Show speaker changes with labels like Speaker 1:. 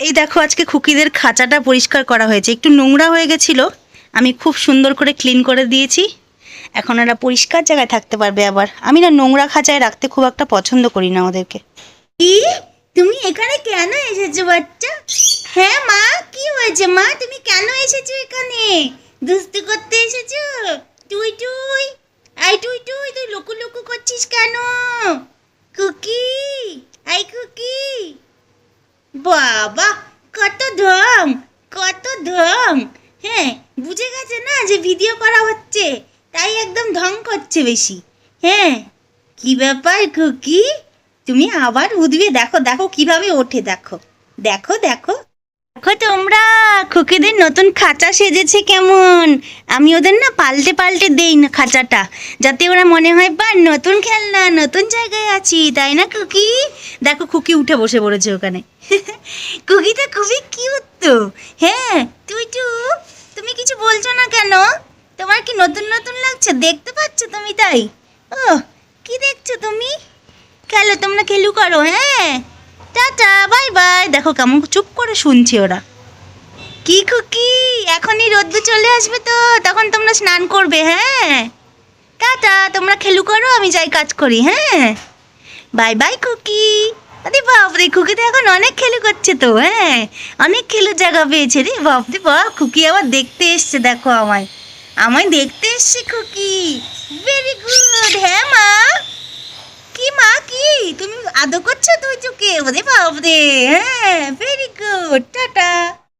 Speaker 1: এই দেখো আজকে খুকিদের খাঁচাটা পরিষ্কার করা হয়েছে। একটু নোংরা হয়ে গেছিল। আমি খুব সুন্দর করে ক্লিন করে দিয়েছি। এখন ওরা পরিষ্কার জায়গায় থাকতে পারবে আবার। আমি না নোংরা খাঁচায় রাখতে খুব একটা পছন্দ করি না ওদেরকে।
Speaker 2: কি? তুমি এখানে কেন এসেছ বাচ্চা? হ্যাঁ মা, কি হয়েছে মা? তুমি কেন এসেছ এখানে? দুস্তি করতে এসেছ? তুই তুই আই তুই তুই তুই লুকু লুকু করছিস কেন? কুকি আই কুকি বাবা, কত ধম কত ধম। হ্যাঁ বুঝে গেছে না যে ভিডিও করা হচ্ছে? তাই একদম ঢং করছে বেশি। হ্যাঁ কি ব্যাপার কুকি তুমি আবার উঠবে দেখো দেখো কীভাবে ওঠে, দেখো। দেখো দেখো। দেখো তোমরা। খুকিদের নতুন খাঁচা সেজেছে কেমন? আমি ওদের না পাল্টে পাল্টে দেই না খাঁচাটা, যাতে ওরা মনে হয় বা নতুন খেলনা, নতুন জায়গায় আছি, তাই না খুকি
Speaker 1: দেখো খুকি উঠে বসে পড়েছে ওখানে।
Speaker 2: কুকিটা খুবই কিউট তো। হ্যাঁ তুই টু তুমি কিছু বলছো না কেন? তোমার কি নতুন নতুন লাগছে? দেখতে পাচ্ছ তুমি তাই? ও কি দেখছ তুমি? খেলো, তোমরা খেলু করো হ্যাঁ। Tata, bye bye.
Speaker 1: দেখো কেমন চুপ করে শুনছে ওরা।
Speaker 2: এখনই রোদ্দু চলে আসবে তো, তখন তোমরা স্নান করবে হ্যাঁ? টাটা, তোমরা খেলু করো, আমি যাই কাজ করি হ্যাঁ? বাই বাই, কুকি। আরে বাপরে খুকি তো এখন অনেক খেলু করছে তো হ্যাঁ? অনেক খেলুর জায়গা পেয়েছে রে বাপরে বাপ। খুকি আবার দেখতে এসছে, দেখো আমায়। আমায় দেখতে এসছে খুকি ভেরি গুড হ্যাঁ মা? কি মা, কি? তুমি আদর করছ তুই চুকে ওরে বাপরে হ্যাঁ ভেরি গুড টাটা।